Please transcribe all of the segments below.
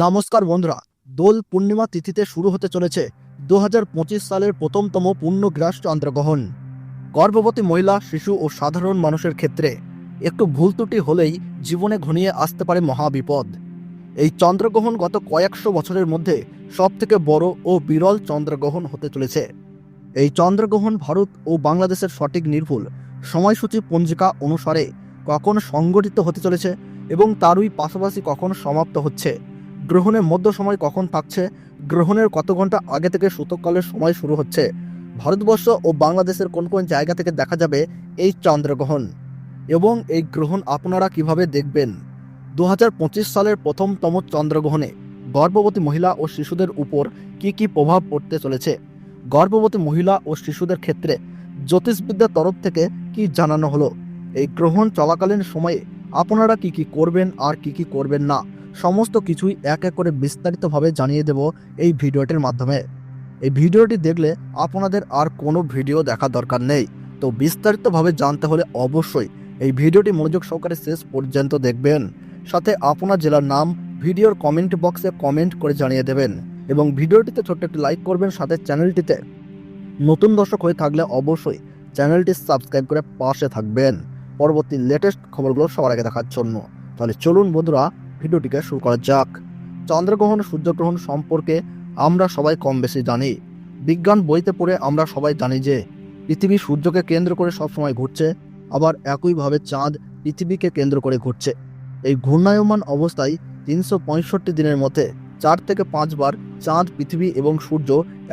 নমস্কার বন্ধুরা, দোল পূর্ণিমা তিথিতে শুরু হতে চলেছে দু হাজার পঁচিশ সালের প্রথমতম পূর্ণগ্রাস চন্দ্রগ্রহণ। গর্ভবতী মহিলা, শিশু ও সাধারণ মানুষের ক্ষেত্রে একটু ভুল ত্রুটি হলেই জীবনে ঘনিয়ে আসতে পারে মহাবিপদ এই চন্দ্রগ্রহণ গত কয়েকশো বছরের মধ্যে সবথেকে বড় ও বিরল চন্দ্রগ্রহণ হতে চলেছে। এই চন্দ্রগ্রহণ ভারত ও বাংলাদেশের সঠিক নির্ভুল সময়সূচি পঞ্জিকা অনুসারে কখন সংগঠিত হতে চলেছে এবং তারই পাশাপাশি কখন সমাপ্ত হচ্ছে। গ্রহণের মধ্য সময় কখন থাকছে? গ্রহণের কত ঘণ্টা আগে থেকে সূতককালের সময় শুরু হচ্ছে? ভারতবর্ষ ও বাংলাদেশের কোন কোন জায়গা থেকে দেখা যাবে এই চন্দ্রগ্রহণ? এবং এই গ্রহণ আপনারা কীভাবে দেখবেন? দু হাজার পঁচিশ সালের প্রথমতম চন্দ্রগ্রহণে গর্ভবতী মহিলা ও শিশুদের উপর কি কি প্রভাব পড়তে চলেছে? গর্ভবতী মহিলা ও শিশুদের ক্ষেত্রে জ্যোতিষবিদ্যার তরফ থেকে কি জানানো হলো? এই গ্রহণ চলাকালীন সময়ে আপনারা কি কি করবেন আর কি কি করবেন না? সমস্ত কিছুই এক এক করে বিস্তারিতভাবে জানিয়ে দেব এই ভিডিওটির মাধ্যমে। এই ভিডিওটি দেখলে আপনাদের আর কোনো ভিডিও দেখার দরকার নেই। তো বিস্তারিতভাবে জানতে হলে অবশ্যই এই ভিডিওটি মনোযোগ সহকারে শেষ পর্যন্ত দেখবেন। সাথে আপনার জেলার নাম, ভিডিওর কমেন্ট বক্সে কমেন্ট করে জানিয়ে দেবেন এবং ভিডিওটিতে ছোট্ট একটি লাইক করবেন, সাথে চ্যানেলটিতে নতুন দর্শক হয়ে থাকলে অবশ্যই চ্যানেলটি সাবস্ক্রাইব করে পাশে থাকবেন। পরবর্তী লেটেস্ট খবরগুলো সবার আগে দেখার জন্য। তাহলে চলুন বন্ধুরা ভিডিওটিকে শুরু করা যাক। চন্দ্রগ্রহণ, সূর্যগ্রহণ সম্পর্কে আমরা সবাই কম বেশি জানি। বিজ্ঞান বইতে পড়ে আমরা সবাই জানি যে, পৃথিবী সূর্যকে কেন্দ্র করে সবসময় ঘুরছে, আবার একইভাবে চাঁদ পৃথিবীকে কেন্দ্র করে ঘুরছে। এই ঘূর্ণায়মান অবস্থায় তিনশো পঁয়ষট্টি দিনের মধ্যে চার থেকে পাঁচবার চাঁদ, পৃথিবী এবং সূর্য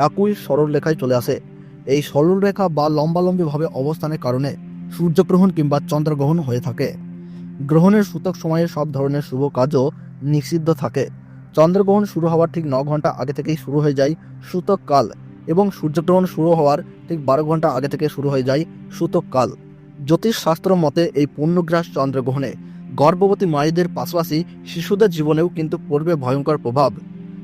একই সরলরেখায় চলে আসে। এই সরলরেখা বা লম্বালম্বিভাবে অবস্থানের কারণে সূর্যগ্রহণ কিংবা চন্দ্রগ্রহণ হয়ে থাকে। গ্রহণের সূতক সময়ে সব ধরনের শুভ কাজও নিষিদ্ধ থাকে। চন্দ্রগ্রহণ শুরু হওয়ার ঠিক ন ঘণ্টা আগে থেকেই শুরু হয়ে যায় সূতক কাল এবং সূর্যগ্রহণ শুরু হওয়ার ঠিক বারো ঘণ্টা আগে থেকে শুরু হয়ে যায় সূতক কাল। জ্যোতিষশাস্ত্র মতে এই পূর্ণগ্রাস চন্দ্রগ্রহণে গর্ভবতী মায়েদের পাশাপাশি শিশুদের জীবনেও কিন্তু পড়বে ভয়ঙ্কর প্রভাব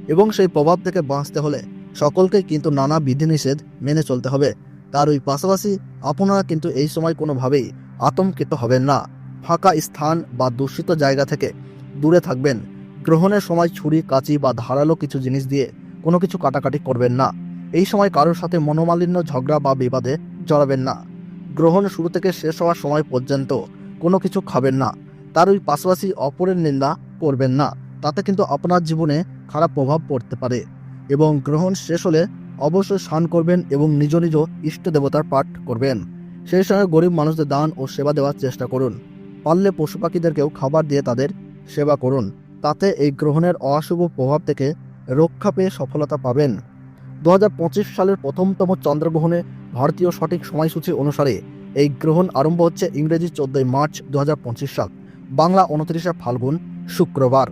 এবং সেই প্রভাব থেকে বাঁচতে হলে সকলকে কিন্তু নানা বিধিনিষেধ মেনে চলতে হবে। তার ওই পাশাপাশি আপনারা কিন্তু এই সময় কোনোভাবেই আতঙ্কিত হবেন না। ফাঁকা স্থান বা দূষিত জায়গা থেকে দূরে থাকবেন। গ্রহণের সময় ছুরি, কাঁচি বা ধারালো কিছু জিনিস দিয়ে কোনো কিছু কাটাকাটি করবেন না। এই সময় কারোর সাথে মনোমালিন্য, ঝগড়া বা বিবাদে জড়াবেন না। গ্রহণ শুরু থেকে শেষ হওয়ার সময় পর্যন্ত কোনো কিছু খাবেন না। তার ওই পাশাপাশি অপরের নিন্দা করবেন না। তাতে কিন্তু আপনার জীবনে খারাপ প্রভাব পড়তে পারে এবং গ্রহণ শেষ হলে অবশ্যই স্নান করবেন এবং নিজ নিজ ইষ্ট দেবতার পাঠ করবেন। সেই সঙ্গে গরিব মানুষদের দান ও সেবা দেওয়ার চেষ্টা করুন। পারলে পশু পাখিদেরকেও খাবার দিয়ে তাদের সেবা করুন। তাতে এই গ্রহণের অশুভ প্রভাব থেকে রক্ষা পেয়ে সফলতা পাবেন। দু হাজার পঁচিশ সালের প্রথমতম চন্দ্রগ্রহণে ভারতীয় সঠিক সময়সূচি অনুসারে এই গ্রহণ আরম্ভ হচ্ছে ইংরেজি চোদ্দই মার্চ দু হাজার পঁচিশ সাল, বাংলা উনত্রিশে ফাল্গুন শুক্রবার।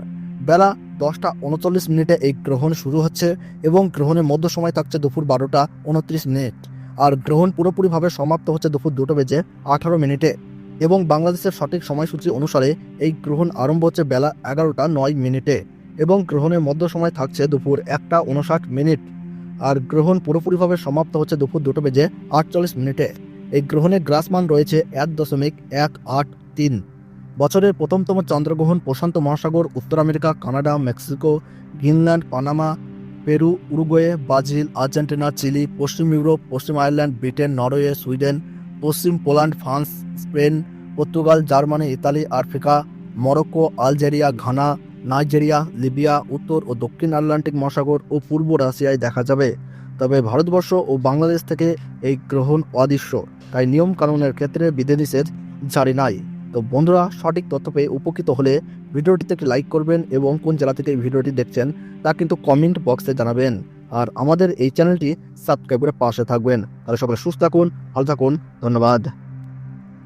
বেলা দশটা উনচল্লিশ মিনিটে এই গ্রহণ শুরু হচ্ছে এবং গ্রহণের মধ্য সময় থাকছে দুপুর বারোটা উনত্রিশ মিনিট। আর গ্রহণ পুরোপুরিভাবে সমাপ্ত হচ্ছে দুপুর দুটো বেজে আঠারো মিনিটে। এবং বাংলাদেশের সঠিক সময়সূচি অনুসারে এই গ্রহণ আরম্ভ হচ্ছে বেলা এগারোটা নয় মিনিটে এবং গ্রহণের মধ্য সময় থাকছে দুপুর একটা উনষাট মিনিট। আর গ্রহণ পুরোপুরিভাবে সমাপ্ত হচ্ছে দুপুর দুটো বেজে আটচল্লিশ মিনিটে। এই গ্রহণের গ্রাসমান রয়েছে এক দশমিক এক আট তিন। বছরের প্রথমতম চন্দ্রগ্রহণ প্রশান্ত মহাসাগর, উত্তর America, Canada, Mexico, Greenland, Panama, Peru, Uruguay, Brazil, Argentina, Chile, পশ্চিম ইউরোপ, পশ্চিম আয়ারল্যান্ড, ব্রিটেন, নরওয়ে, সুইডেন পশ্চিম Poland, France, Spain, Portugal, Germany, Italy, Africa, Morocco, Algeria, Ghana, Nigeria, Libya, উত্তর ও দক্ষিণ আটলান্টিক মহাসাগর ও পূর্ব রাশিয়ায় দেখা যাবে। তবে ভারতবর্ষ ও বাংলাদেশ থেকে এই গ্রহণ অদৃশ্য, তাই নিয়ম কানুনের ক্ষেত্রে বিধিনিষেধ জারি নাই। তো বন্ধুরা, সঠিক তথ্য পেয়ে উপকৃত হলে ভিডিওটিতে একটি লাইক করবেন এবং কোন জেলা থেকে ভিডিওটি দেখছেন তা কিন্তু কমেন্ট বক্সে জানাবেন। আর আমাদের এই চ্যানেলটি সাবস্ক্রাইব করে পাশে থাকবেন। তাহলে সকলে সুস্থ থাকুন, ভালো থাকুন, ধন্যবাদ।